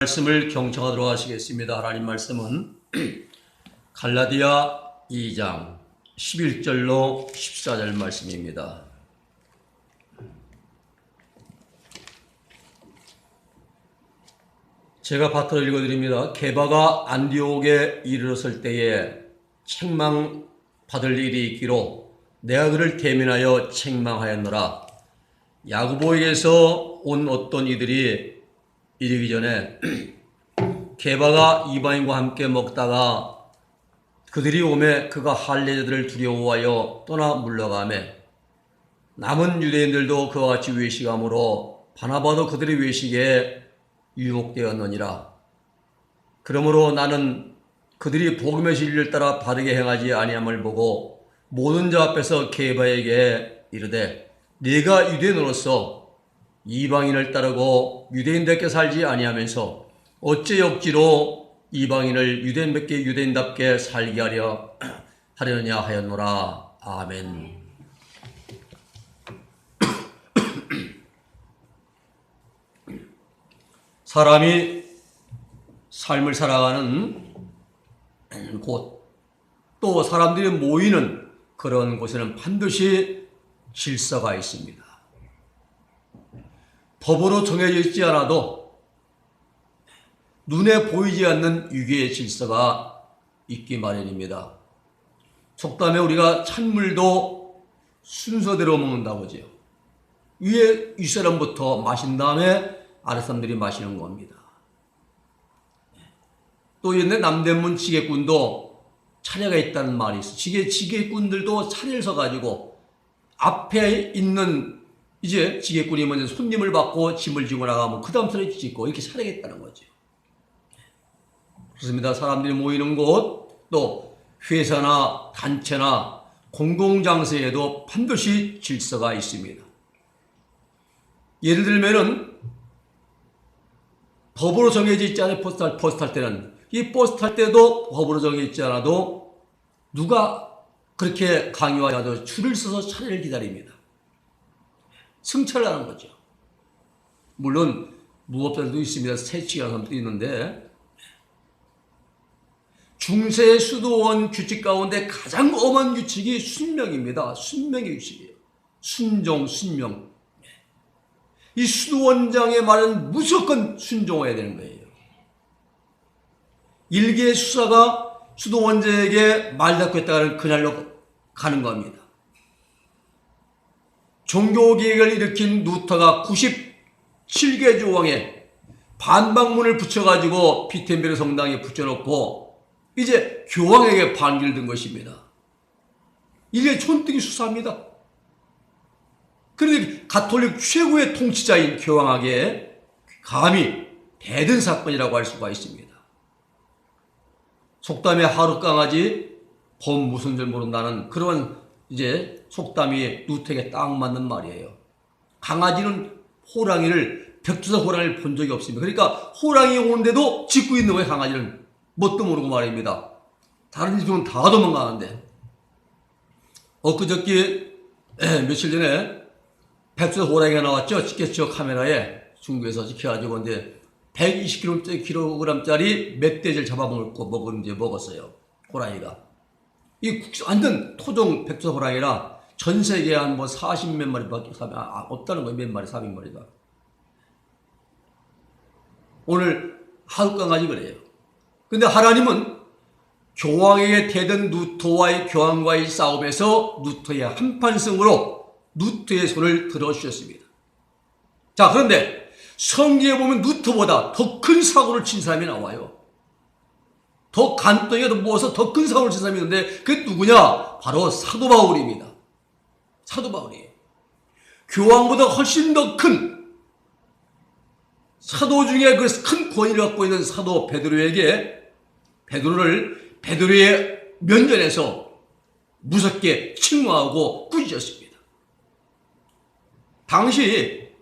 말씀을 경청하도록 하시겠습니다. 하나님 말씀은 갈라디아 2장 11절로 14절 말씀입니다. 제가 바트를 읽어드립니다. 게바가 안디옥에 이르렀을 때에 책망 받을 일이 있기로 내가 그를 대면하여 책망하였노라. 야구보에게서 온 어떤 이들이 이르기 전에 게바가 이방인과 함께 먹다가 그들이 오매 그가 할례자들을 두려워하여 떠나 물러가매 남은 유대인들도 그와 같이 외식함으로 바나바도 그들의 외식에 유혹되었느니라. 그러므로 나는 그들이 복음의 진리를 따라 바르게 행하지 아니함을 보고 모든 자 앞에서 게바에게 이르되 네가 유대인으로서 이방인을 따르고 유대인답게 살지 아니하면서 어째 억지로 이방인을 유대인답게 유대인답게 살게 하려 하려냐 하였노라 아멘. 사람이 삶을 살아가는 곳, 또 사람들이 모이는 그런 곳에는 반드시 질서가 있습니다. 법으로 정해져 있지 않아도 눈에 보이지 않는 유기의 질서가 있기 마련입니다. 속담에 우리가 찬물도 순서대로 먹는다고 하죠. 위에 윗사람부터 마신 다음에 아랫사람들이 마시는 겁니다. 또 옛날 남대문 지게꾼도 차례가 있다는 말이 있어. 지게, 지게꾼들도 차례를 서가지고 앞에 있는 이제 지게꾼이 먼저 손님을 받고 짐을 지고 나가면 그 다음 사람이 짓고 이렇게 있다는 거죠. 그렇습니다. 사람들이 모이는 곳, 또 회사나 단체나 공공장소에도 반드시 질서가 있습니다. 예를 들면은 법으로 정해져 있지 않은 버스 탈, 버스 탈 때는 이 버스 탈 때도 법으로 정해져 있지 않아도 누가 그렇게 강요하지 않아도 줄을 서서 차례를 기다립니다. 승차를 하는 거죠. 물론 무법자들도 있습니다. 세치하는 사람도 있는데 중세 수도원 규칙 가운데 가장 엄한 규칙이 순명입니다. 순명의 규칙이에요. 순종, 순명. 이 수도원장의 말은 무조건 순종해야 되는 거예요. 일개 수사가 수도원장에게 말다했다가는 그날로 가는 겁니다. 종교개혁을 일으킨 루터가 97개 조항에 반박문을 붙여가지고 피텐베르 성당에 붙여놓고 이제 교황에게 반기를 든 것입니다. 이게 촌뜨기 수사입니다. 그런데 가톨릭 최고의 통치자인 교황에게 감히 대든 사건이라고 할 수가 있습니다. 속담에 하루 강아지 범 무슨 줄 모른다는 그런 이제 속담이 루텍에 딱 맞는 말이에요. 강아지는 호랑이를 벽두사 호랑이를 본 적이 없습니다. 그러니까 호랑이 오는데도 짖고 있는 거예요. 강아지는 뭣도 모르고 말입니다. 다른 집은 다 도망가는데 엊그저께 며칠 전에 백두사 호랑이가 나왔죠. 지켰죠 카메라에 중국에서 지켜가지고 이제 120kg짜리 멧돼지를 잡아먹고 이제 먹었어요. 호랑이가. 이 완전 토종 백두사 호랑이라 전 세계에 한뭐 40몇 마리밖에 아, 없다는 거예요. 몇 마리, 400마리가. 오늘 한국 강아지 그래요. 근데 하나님은 교황에게 대든 누토와의 교황과의 싸움에서 누토의 한판승으로 누토의 손을 들어주셨습니다. 자, 그런데 성경에 보면 누토보다 더 큰 사고를 친 사람이 나와요. 더 간덩이가 모아서 더 큰 사고를 친 사람이 있는데 그게 누구냐? 바로 사도 바울입니다. 사도 바울이에요. 교황보다 훨씬 더 큰 사도 중에 그 큰 권위를 갖고 있는 사도 베드로에게 베드로를 베드로의 면전에서 무섭게 칭호하고 꾸짖었습니다. 당시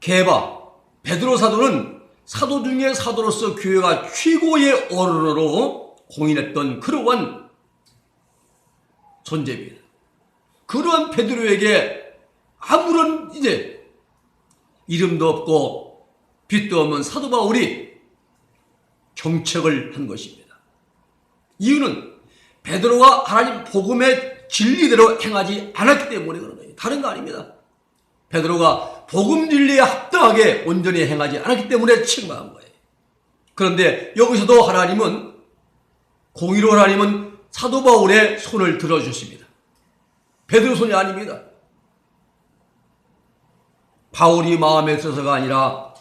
게바 베드로 사도는 사도 중에 사도로서 교회가 최고의 어른으로 공인했던 그러한 존재입니다. 그러한 베드로에게 아무런 이제 이름도 없고 빛도 없는 사도 바울이 경책을 한 것입니다. 이유는 베드로가 하나님 복음의 진리대로 행하지 않았기 때문에 그런 거예요. 다른 거 아닙니다. 베드로가 복음 진리에 합당하게 온전히 행하지 않았기 때문에 책망한 거예요. 그런데 여기서도 하나님은 공의로 하나님은 사도 바울의 손을 들어주십니다. 베드로 손이 아닙니다. 바울이 마음에 들어서가 아니라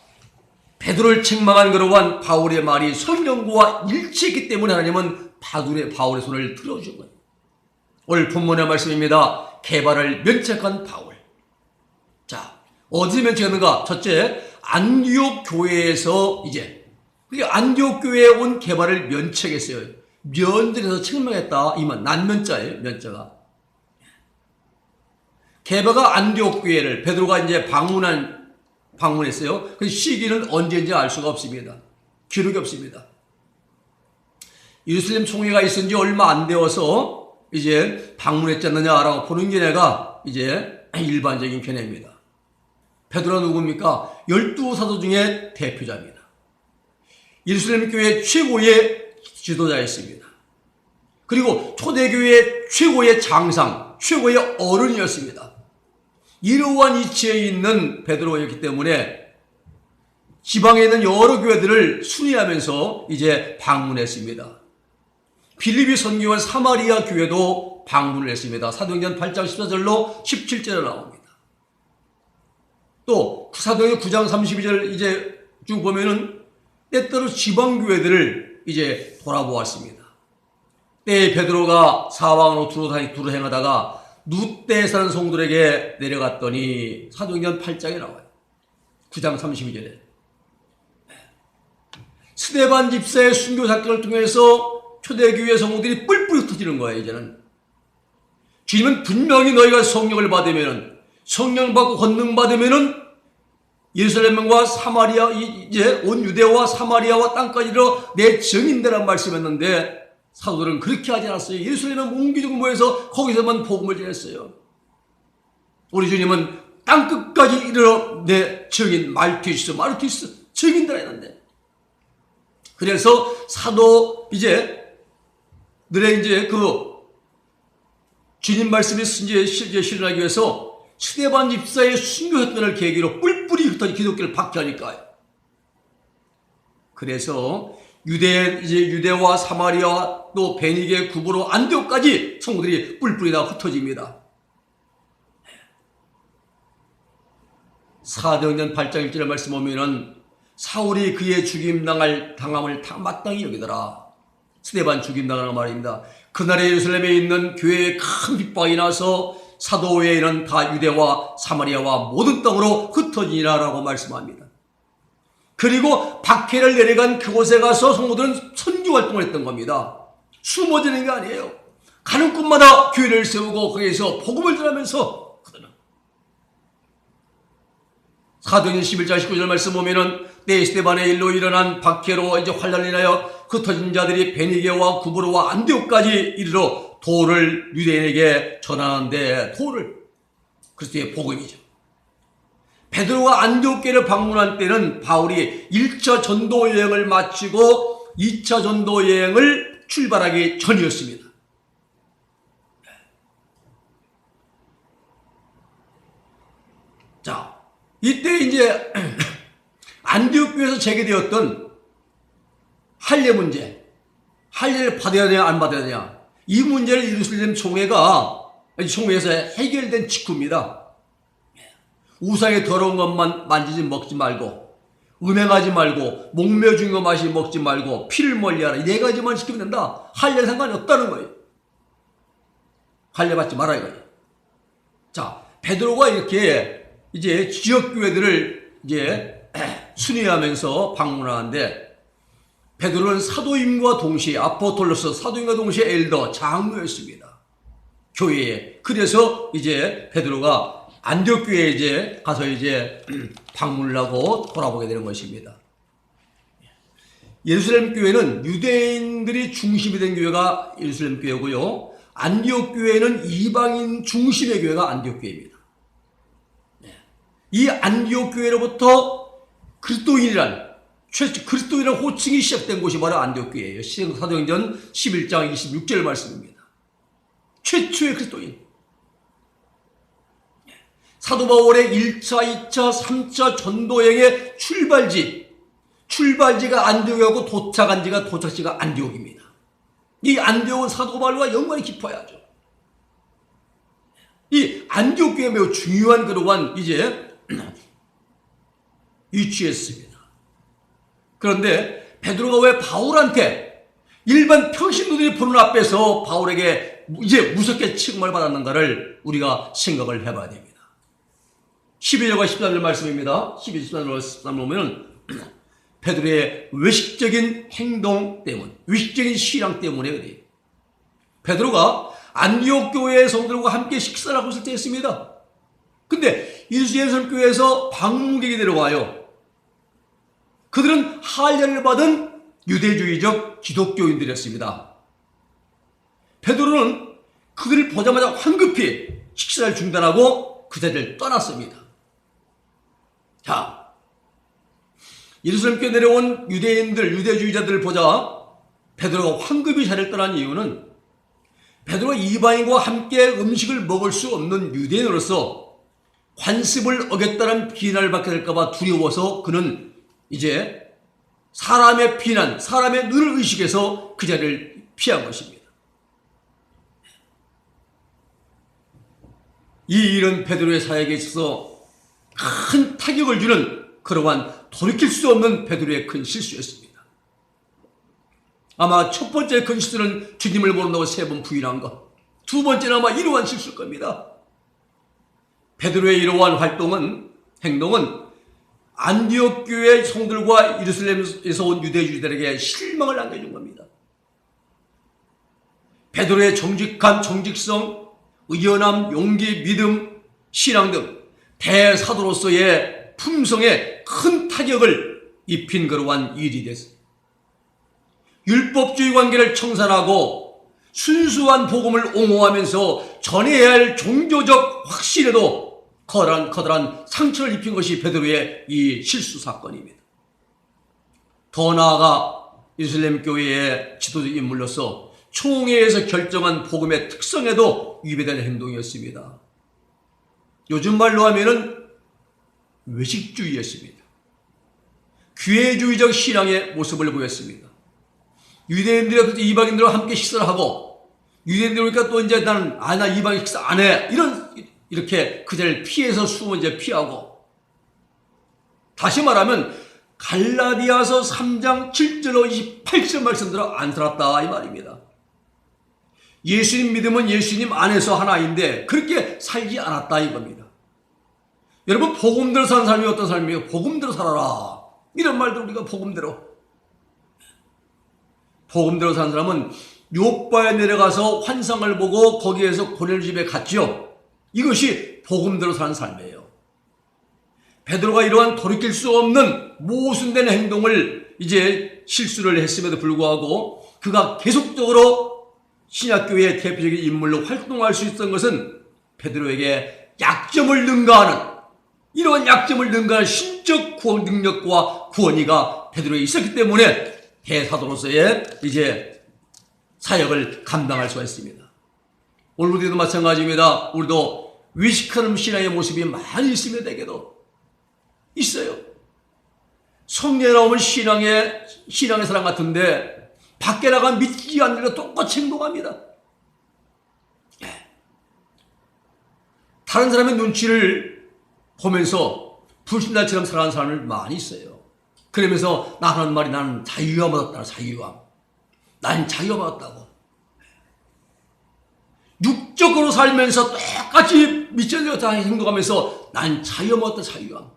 베드로를 책망한 그러한 바울의 말이 성령과 일치했기 때문에 하나님은 바울의, 바울의 손을 들어준 거예요. 오늘 본문의 말씀입니다. 개발을 면책한 바울. 자, 어디 면책했는가? 첫째, 안디옥 교회에서 이제 그게 안디옥 교회에 온 개발을 면책했어요. 면들에서 책망했다. 이만 난면자예요. 면자가. 개바가 안디옥 교회를 베드로가 이제 방문한 방문했어요. 그 시기는 언제인지 알 수가 없습니다. 기록이 없습니다. 예루살렘 총회가 있은 지 얼마 안 되어서 이제 방문했지 않느냐라고 보는 게 내가 이제 일반적인 견해입니다. 베드로가 누굽니까? 열두 사도 중에 대표자입니다. 예루살렘 교회 최고의 지도자였습니다. 그리고 초대교회 최고의 장상, 최고의 어른이었습니다. 이러한 위치에 있는 베드로였기 때문에 지방에 있는 여러 교회들을 순회하면서 이제 방문했습니다. 빌립이 선교한 사마리아 교회도 방문을 했습니다. 사도행전 8장 14절로 17절에 나옵니다. 또 사도행전 9장 32절 이제 쭉 보면은 때때로 지방 교회들을 이제 돌아보았습니다. 때에 베드로가 사방으로 두루 다니 두루 행하다가 누때 사는 성들에게 내려갔더니 사도행전 8장에 나와요. 9장 32절에 스데반 집사의 순교 사건을 통해서 초대교회 성도들이 뿔뿔이 터지는 거예요, 이제는. 주님은 분명히 너희가 성령을 받으면 성령 받고 권능 받으면은 예루살렘과 사마리아 이제 온 유대와 사마리아와 땅까지 이르러 내 증인되란 말씀했는데 사도들은 그렇게 하지 않았어요. 예루살렘에 몽기둥 모여서 거기서만 복음을 전했어요. 우리 주님은 땅 끝까지 이르러 내 증인 말티스 말티스 증인들 했는데 그래서 사도 이제 늘의 이제 그 주님 말씀이 이제 실현하기 위해서 스테반 집사의 순교 사건을 계기로 뿔뿔이 흩어진 기독교를 박해하니까요. 그래서 유대 이제 유대와 사마리아 또 베니게 구부로 안디옥까지 성도들이 뿔뿔이 다 흩어집니다. 사도행전 8장 1절의 말씀 보면은 사울이 그의 죽임 당할 당함을 마땅히 여기더라. 스테반 죽임 당하는 말입니다. 그날에 예루살렘에 있는 교회에 큰 핍박이 나서 사도 외에는 다 유대와 사마리아와 모든 땅으로 흩어지니라라고 말씀합니다. 그리고 박해를 내려간 그곳에 가서 성도들은 선교 활동을 했던 겁니다. 숨어지는 게 아니에요. 가는 곳마다 교회를 세우고 거기에서 복음을 전하면서 사도행전 11장 19절 말씀 보면은 내 스테반의 일로 일어난 박해로 이제 환란이 나여 흩어진 자들이 베니게와 구브로와 안디옥까지 이르러 도를 유대인에게 전하는데 도를 그리스도의 복음이죠. 베드로가 안디옥교를 방문한 때는 바울이 1차 전도 여행을 마치고 2차 전도 여행을 출발하기 전이었습니다. 자, 이때 이제 안디옥교에서 제기되었던 할례 문제, 할례를 받아야 되냐 안 받아야 되냐 이 문제를 예루살렘 총회가 총회에서 해결된 직후입니다. 우상의 더러운 것만 만지지 먹지 말고 음행하지 말고 목매 중거 마시 먹지 말고 피를 멀리하라 네 가지만 시키면 된다. 할례 상관이 없다는 거예요. 할례 받지 말아 이거예요. 자 베드로가 이렇게 이제 지역 교회들을 이제 순회하면서 방문하는데 베드로는 사도임과 동시에 아포톨로스 사도임과 동시에 엘더 장로였습니다. 교회에 그래서 이제 베드로가 안디옥 교회에 이제 가서 이제 방문을 하고 돌아보게 되는 것입니다. 예루살렘 교회는 유대인들이 중심이 된 교회가 예루살렘 교회고요. 안디옥 교회는 이방인 중심의 교회가 안디옥 교회입니다. 이 안디옥 교회로부터 그리스도인이란 최초 그리스도인이란 호칭이 시작된 곳이 바로 안디옥 교회예요. 사도행전 11장 26절 말씀입니다. 최초의 그리스도인. 사도 바울의 1차, 2차, 3차 전도행의 출발지, 출발지가 안디옥이고 도착한 지가 도착지가 안디옥입니다. 이 안디옥은 사도 바울과 연관이 깊어야죠. 이 안디옥 교회 매우 중요한 그러한 이제 위치했습니다. 그런데 베드로가 왜 바울한테 일반 평신도들이 보는 앞에서 바울에게 이제 무섭게 취급을 받았는가를 우리가 생각을 해봐야 됩니다. 11절과 14절 말씀입니다. 12절, 14절, 13절 보면 베드로의 외식적인 행동 때문, 외식적인 신앙 때문에 그래요. 베드로가 안디옥 교회의 성들과 함께 식사를 하고 있을 때였습니다. 근데 이수예선 교회에서 방문객이 내려와요. 그들은 할례를 받은 유대주의적 기독교인들이었습니다. 베드로는 그들을 보자마자 황급히 식사를 중단하고 그 자리를 떠났습니다. 자, 예루살렘께 내려온 유대인들, 유대주의자들을 보자 베드로가 황급히 자리를 떠난 이유는 베드로가 이방인과 함께 음식을 먹을 수 없는 유대인으로서 관습을 어겼다는 비난을 받게 될까봐 두려워서 그는 이제 사람의 비난, 사람의 눈을 의식해서 그 자리를 피한 것입니다. 이 일은 베드로의 사역에 있어서 큰 타격을 주는 그러한 돌이킬 수 없는 베드로의 큰 실수였습니다. 아마 첫 번째 큰 실수는 주님을 모른다고 세 번 부인한 것. 두 번째는 아마 이러한 실수일 겁니다. 베드로의 이러한 활동은, 행동은 안디옥 교회 성들과 예루살렘에서 온 유대주의들에게 실망을 남겨준 겁니다. 베드로의 정직한 정직성, 의연함, 용기, 믿음, 신앙 등 대사도로서의 품성에 큰 타격을 입힌 그러한 일이 됐습니다. 율법주의 관계를 청산하고 순수한 복음을 옹호하면서 전해야 할 종교적 확신에도 커다란 커다란 상처를 입힌 것이 베드로의 이 실수 사건입니다. 더 나아가 이슬람 교회의 지도적 인물로서 총회에서 결정한 복음의 특성에도 위배되는 행동이었습니다. 요즘 말로 하면은 외식주의였습니다. 귀회주의적 신앙의 모습을 보였습니다. 유대인들이 이방인들과 함께 식사를 하고 유대인들 오니까 또 이제 나는 아나 이방 식사 안 해. 이런 이렇게 그 자리를 피해서 숨어 이제 피하고 다시 말하면 갈라디아서 3장 7절로 28절 말씀대로 안 살았다 이 말입니다. 예수님 믿음은 예수님 안에서 하나인데 그렇게 살지 않았다 이겁니다. 여러분 복음대로 사는 삶이 어떤 삶이에요? 복음대로 살아라. 이런 말도 우리가 복음대로 복음대로 사는 사람은 요바에 내려가서 환상을 보고 거기에서 고넬 집에 갔지요. 이것이 복음대로 사는 삶이에요. 베드로가 이러한 돌이킬 수 없는 모순된 행동을 이제 실수를 했음에도 불구하고 그가 계속적으로 신약교회의 대표적인 인물로 활동할 수 있었던 것은 베드로에게 약점을 능가하는 이러한 약점을 능가하는 신적 구원 능력과 구원이가 베드로에 있었기 때문에 대사도로서의 이제 사역을 감당할 수가 있습니다. 오늘 우리도 마찬가지입니다. 우리도 위식하는 신앙의 모습이 많이 있으면 되게도 있어요. 성례 나오면 신앙의, 신앙의 사람 같은데, 밖에 나가 믿지 않는 똑같이 행동합니다. 예. 다른 사람의 눈치를 보면서 불신자처럼 살아가는 사람을 많이 있어요. 그러면서 나 하는 말이 나는 자유함 얻었다, 자유함. 난 자유함 얻었다고. 육적으로 살면서 똑같이 미쳐져 행동하면서 난 자유함 얻었다, 자유함.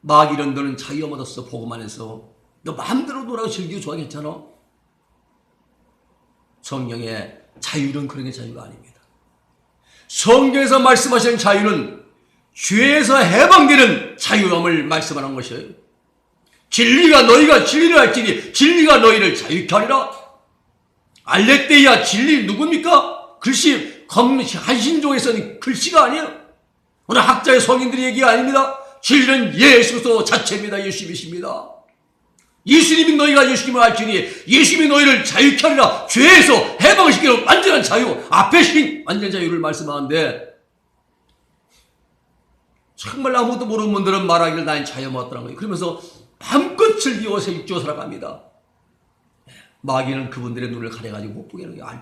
막 이런 너는 자유함 얻었어, 보고만 해서. 너 마음대로 놀아고 즐기고 좋아 괜찮아? 성령의 자유는 그런 게 자유가 아닙니다. 성경에서 말씀하시는 자유는 죄에서 해방되는 자유함을 말씀하는 것이에요. 진리가 너희가 진리를 알지니 진리가 너희를 자유케 하리라. 알렉데이아 진리 누굽니까? 글씨 검 한신종에서는 글씨가 아니에요. 오늘 학자의 성인들이 얘기가 아닙니다. 진리는 예수 그리스도 자체입니다. 예수님이십니다. 예수님이 너희가 예수님을 알지니 예수님이 너희를 자유케 하리라 죄에서 해방시키는 완전한 자유 앞에 신 완전 자유를 말씀하는데 정말 아무것도 모르는 분들은 말하기를 나는 자유 먹었다는 거예요. 그러면서 밤껏 즐기고 생쥐어 살아갑니다. 마귀는 그분들의 눈을 가려가지고 못 보게 하는 게 아니.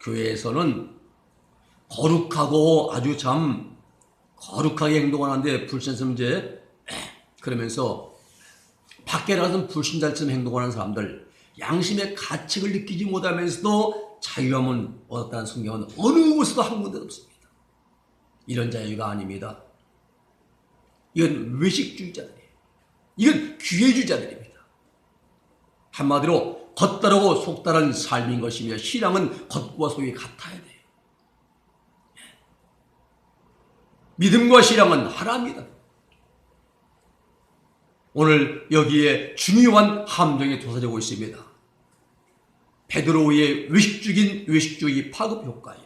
교회에서는 거룩하고 아주 참 거룩하게 행동하는데 불신성제 그러면서 밖에 나가서 불신자처럼 행동하는 사람들 양심의 가책을 느끼지 못하면서도 자유함은 얻었다는 성경은 어느 곳에도 한 군데도 없습니다. 이런 자유가 아닙니다. 이건 외식주의자들이에요. 이건 기회주의자들입니다. 한마디로 겉다르고 속다른 삶인 것이며 신앙은 겉과 속이 같아야 돼요. 믿음과 신앙은 하나입니다. 오늘 여기에 중요한 함정이 도사되고 있습니다. 베드로의 외식주긴 외식주의 파급 효과예요.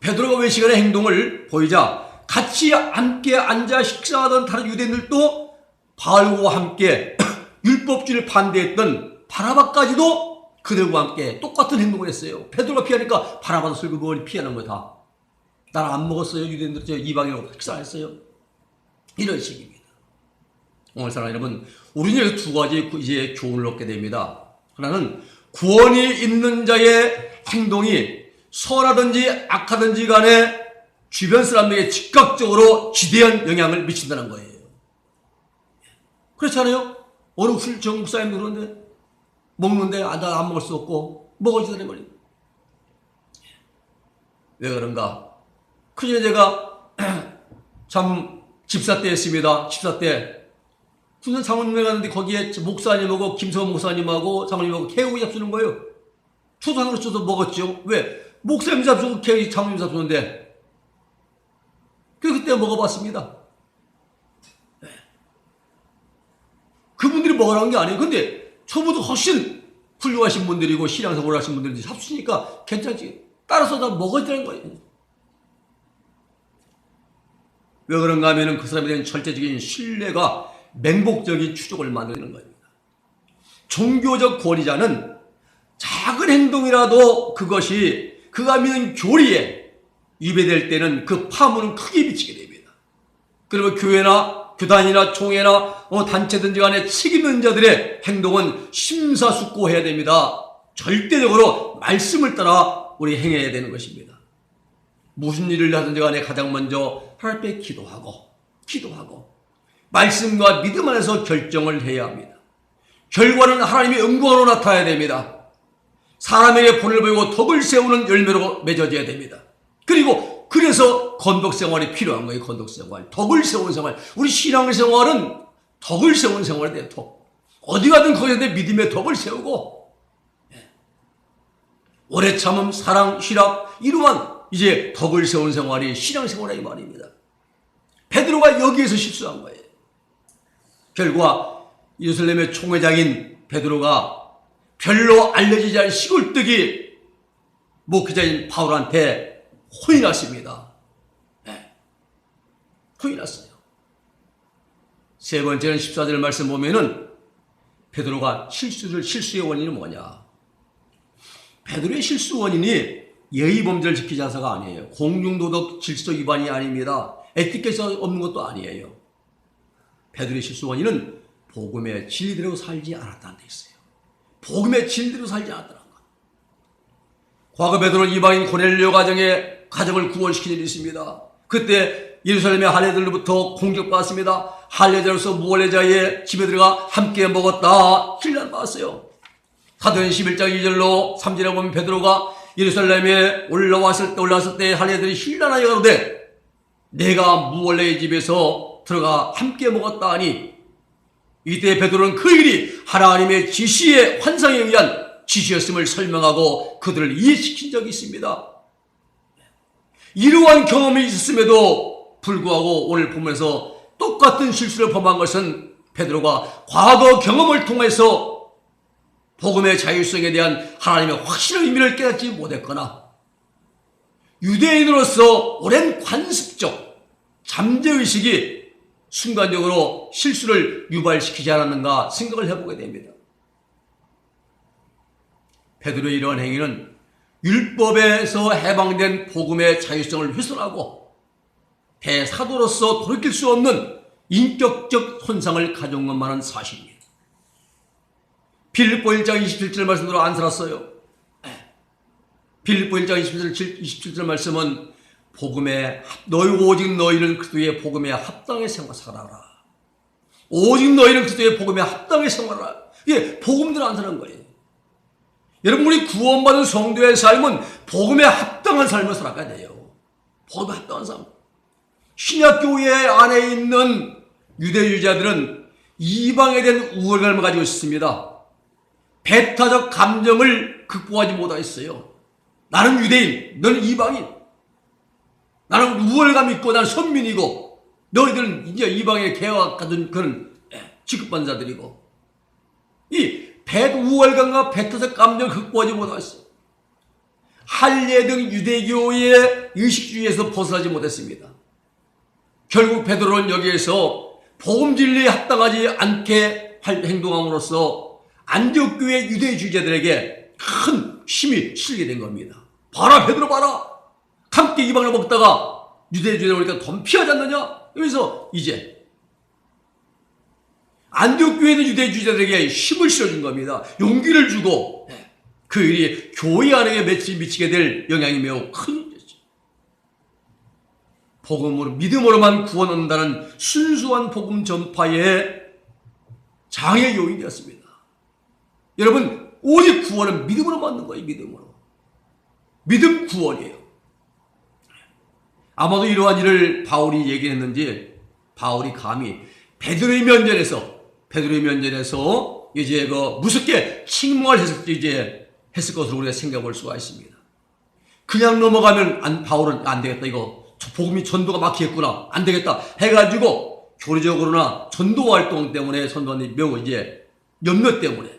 베드로가 외식하는 행동을 보이자 같이 함께 앉아 식사하던 다른 유대인들도 바울과 함께 율법주의를 반대했던 바라바까지도 그들과 함께 똑같은 행동을 했어요. 베드로가 피하니까 바라바도 슬그머니 피하는 거다. 나는 안 먹었어요. 유대인들 저 이방인하고 식사했어요. 이런 식입니다. 오늘 사랑 여러분, 우리는 두 가지 이제 교훈을 얻게 됩니다. 하나는 구원이 있는 자의 행동이 선하든지 악하든지 간에 주변 사람에게 즉각적으로 지대한 영향을 미친다는 거예요. 그렇잖아요? 어느 훌정 목사님 그러는데 먹는데 아, 나안 먹을 수 없고 먹어지더니 말이에요. 왜 그런가? 그전에 제가 참 집사 때였습니다. 집사 때 군산 장모님에 갔는데 거기에 목사님하고 김서원 목사님하고 장모님하고 개우기 잡수는 거예요. 초상으로 줘서 먹었죠. 왜? 목사님 잡수고 개우 장모님 잡수는데. 그 그때 먹어봤습니다. 네. 그분들이 먹으라는 게 아니에요. 근데 저보다 훨씬 훌륭하신 분들이고 신앙생활 하신 분들이 잡수니까 괜찮지. 따라서 다 먹어야 되는 거예요. 왜 그런가 하면은 그 사람에 대한 절대적인 신뢰가 맹목적인 추적을 만드는 겁니다. 종교적 권위자는 작은 행동이라도 그것이 그가 믿는 교리에 위배될 때는 그 파문은 크게 미치게 됩니다. 그리고 교회나 교단이나 총회나 어, 단체든지 간에 책임 있는 자들의 행동은 심사숙고해야 됩니다. 절대적으로 말씀을 따라 우리 행해야 되는 것입니다. 무슨 일을 하든지 간에 가장 먼저 하나님 앞에 기도하고 기도하고 말씀과 믿음 안에서 결정을 해야 합니다. 결과는 하나님의 영광으로 나타나야 됩니다. 사람에게 본을 보이고 덕을 세우는 열매로 맺어져야 됩니다. 그리고 그래서 건덕 생활이 필요한 거예요. 건덕 생활. 덕을 세우는 생활. 우리 신앙 생활은 덕을 세우는 생활이 돼요. 덕. 어디 가든 거기에 믿음의 덕을 세우고 예. 오래 참음, 사랑, 희락 이루만 이제 덕을 세운 생활이 신앙 생활이 말입니다. 베드로가 여기에서 실수한 거예요. 결과 예루살렘의 총회장인 베드로가 별로 알려지지 않은 시골뜨기 목회자인 바울한테 혼이 났습니다. 네. 혼이 났어요. 세 번째는 14절 말씀 보면은 베드로가 실수를 실수의 원인이 뭐냐? 베드로의 실수 원인이 예의 범죄를 지키지 않아서가 아니에요. 공중도덕 질서 위반이 아닙니다. 에티켓이 없는 것도 아니에요. 베드로의 실수 원인은 복음의 진리대로 살지 않았다는 데 있어요. 복음의 진리대로 살지 않았다는 것. 과거 베드로는 이방인 고넬료 가정의 가정을 구원시킨 일이 있습니다. 그때 예루살렘의 할례들로부터 공격받았습니다. 할례자로서 무할례자의 집에 들어가 함께 먹었다. 힐난 받았어요. 사도행 11장 2절로 3절에 보면 베드로가 예루살렘에 올라왔을 때 올라왔을 때 할례들이 힐난하여 가로되 내가 무할례의 집에서 들어가 함께 먹었다 하니 이때 베드로는 그 일이 하나님의 지시의 환상에 의한 지시였음을 설명하고 그들을 이해시킨 적이 있습니다. 이러한 경험이 있었음에도 불구하고 오늘 보면서 똑같은 실수를 범한 것은 베드로가 과거 경험을 통해서 복음의 자율성에 대한 하나님의 확실한 의미를 깨닫지 못했거나 유대인으로서 오랜 관습적 잠재의식이 순간적으로 실수를 유발시키지 않았는가 생각을 해보게 됩니다. 베드로의 이러한 행위는 율법에서 해방된 복음의 자유성을 훼손하고 대사도로서 돌이킬 수 없는 인격적 손상을 가져온 것만은 사실입니다. 빌립보 1장 27절 말씀대로 안 살았어요. 빌립보 1장 27절, 27절 말씀은 복음에 합- 너희 오직 너희는 그리스도의 복음에 합당히 생활 살아라. 오직 너희는 그리스도의 복음에 합당히 생활하라. 이게 복음대로 안 사는 거예요. 여러분 우리 구원받은 성도의 삶은 복음에 합당한 삶을 살아가야 돼요. 복음에 합당한 삶. 신약교회 안에 있는 유대유자들은 이방에 대한 우월감을 가지고 있습니다. 배타적 감정을 극복하지 못하였어요. 나는 유대인, 너는 이방인. 나는 우월감 있고 나는 선민이고 너희들은 이제 이방의 개와 같은 그런 예, 취급받는 자들이고 이 배우월감과 배타적 감정을 극복하지 못하였어요. 할례 등 유대교의 의식주의에서 벗어나지 못했습니다. 결국 베드로는 여기에서 복음 진리에 합당하지 않게 할- 행동함으로써 안디옥 교회 유대주의자들에게 큰 힘이 실게 된 겁니다. 봐라 베드로 봐라. 함께 이방을 먹다가 유대주의자 오니까 덤피하지 않느냐? 여기서 이제 안디옥 교회 있는 유대주의자들에게 힘을 실어준 겁니다. 용기를 주고 그 일이 교회 안에 미치- 미치게 될 영향이 매우 큰. 복음으로 믿음으로만 구원 얻는다는 순수한 복음 전파의 장애 요인이 되었습니다. 여러분 오직 구원은 믿음으로 받는 거예요. 믿음으로. 믿음 구원이에요. 아마도 이러한 일을 바울이 얘기했는지 바울이 감히 베드로의 면전에서 베드로의 면전에서 이제 그 무섭게 칭몽을 했을 때 이제 했을 것으로 우리가 생각해 볼 수가 있습니다. 그냥 넘어가면 안, 바울은 안 되겠다 이거 복음이 전도가 막히겠구나 안 되겠다 해가지고 교리적으로나 전도 활동 때문에 선도원이 매우 이제 염려 때문에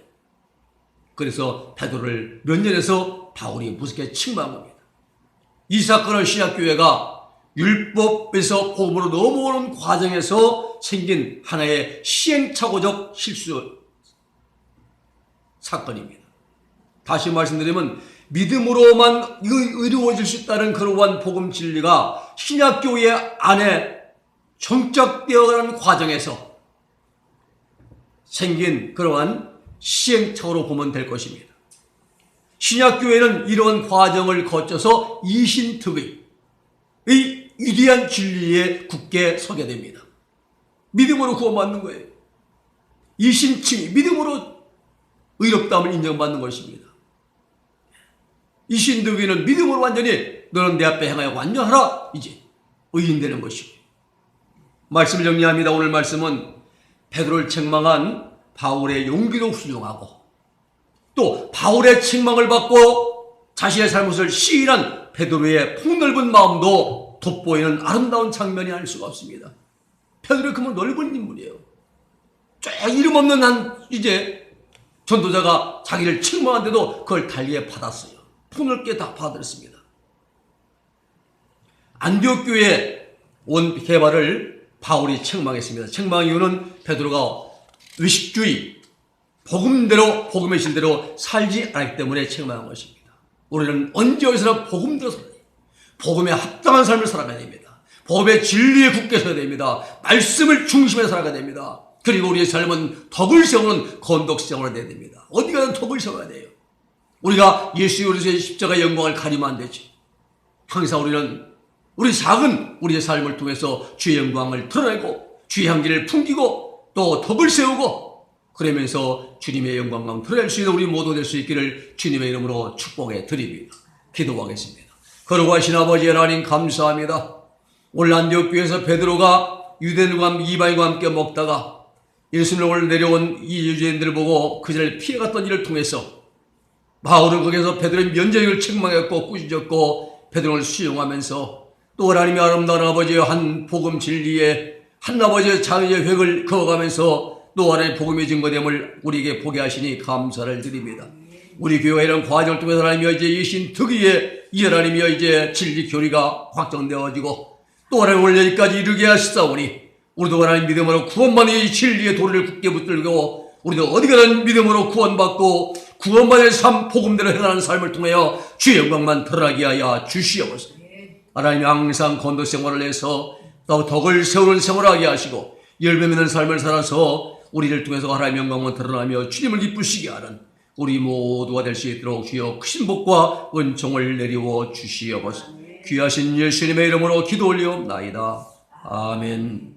그래서 베드로를 면전에서 바울이 무섭게 겁니다. 이 사건을 신약교회가 율법에서 복음으로 넘어오는 과정에서 생긴 하나의 시행착오적 실수 사건입니다. 다시 말씀드리면 믿음으로만 의- 의로워질 수 있다는 그러한 복음 진리가 신약교회 안에 정착되어가는 과정에서 생긴 그러한 시행착오로 보면 될 것입니다. 신약교회는 이러한 과정을 거쳐서 이신특의 이 위대한 진리에 굳게 서게 됩니다. 믿음으로 구원받는 거예요. 이신칭이 믿음으로 의롭다함을 인정받는 것입니다. 이신득위는 믿음으로 완전히 너는 내 앞에 행하여 완전하라 이제 의인되는 것이고 말씀을 정리합니다. 오늘 말씀은 베드로를 책망한 바울의 용기도 훌륭하고 또 바울의 책망을 받고 자신의 잘못을 시인한 베드로의 폭넓은 마음도 돋보이는 아름다운 장면이 아닐 수가 없습니다. 베드로의 그만 넓은 인물이에요. 쫙 이름 없는 한 이제 전도자가 자기를 책망한데도 그걸 달리에 받았어요. 폭넓게 다 받았습니다. 안디옥 교회 온 개발을 바울이 책망했습니다. 책망 이유는 베드로가 의식주의, 복음대로 복음의 실대로 살지 않기 때문에 책망한 것입니다. 우리는 언제 어디서나 복음대로 살아야 돼요. 복음에 합당한 삶을 살아가야 됩니다. 복음의 진리에 굳게 서야 됩니다. 말씀을 중심에 살아가야 됩니다. 그리고 우리의 삶은 덕을 세우는 건덕성을 내야 됩니다. 어디 가든 덕을 세워야 돼요. 우리가 예수 그리스도의 십자가 영광을 가리면 안 되지. 항상 우리는 우리 작은 우리의 삶을 통해서 주의 영광을 드러내고 주의 향기를 풍기고 또 덕을 세우고 그러면서 주님의 영광을 드러낼 수 있는 우리 모두 될 수 있기를 주님의 이름으로 축복해 드립니다. 기도하겠습니다. 거룩하신 아버지 하나님 감사합니다. 오늘 안디옥 교회에서 베드로가 유대인과 이방인과 함께 먹다가 예수님을 내려온 이 유대인들을 보고 그들을 피해갔던 일을 통해서 바울은 거기서 베드로의 면죄를 책망했고 꾸짖었고 베드로를 수용하면서 또 하나님의 아름다운 아버지의 한 복음 진리에 한 아버지의 자유의 획을 그어가면서 또 하나님의 복음의 증거됨을 우리에게 보게 하시니 감사를 드립니다. 우리 이런 과정을 통해서 하나님이 이제 이신 특유의 이 하나님이 이제 진리 교리가 확정되어지고 또 하나님 여기까지 이르게 하시사오니 우리도 하나님 믿음으로 구원만의 이 진리의 도리를 굳게 붙들고 우리도 어디가는 믿음으로 구원받고 구원받을 삶 복음대로 행하는 삶을 통하여 주의 영광만 드러나게 하여 주시옵소서. 하나님이 항상 건도 생활을 해서 더 덕을 세우는 생활을 하게 하시고 열매 맺는 삶을 살아서 우리를 통해서 하나님의 영광만 드러나며 주님을 기쁘시게 하는 우리 모두가 될 수 있도록 주여 크신 복과 은총을 내리워 주시옵소서. 귀하신 예수님의 이름으로 기도 올리옵나이다. 아멘.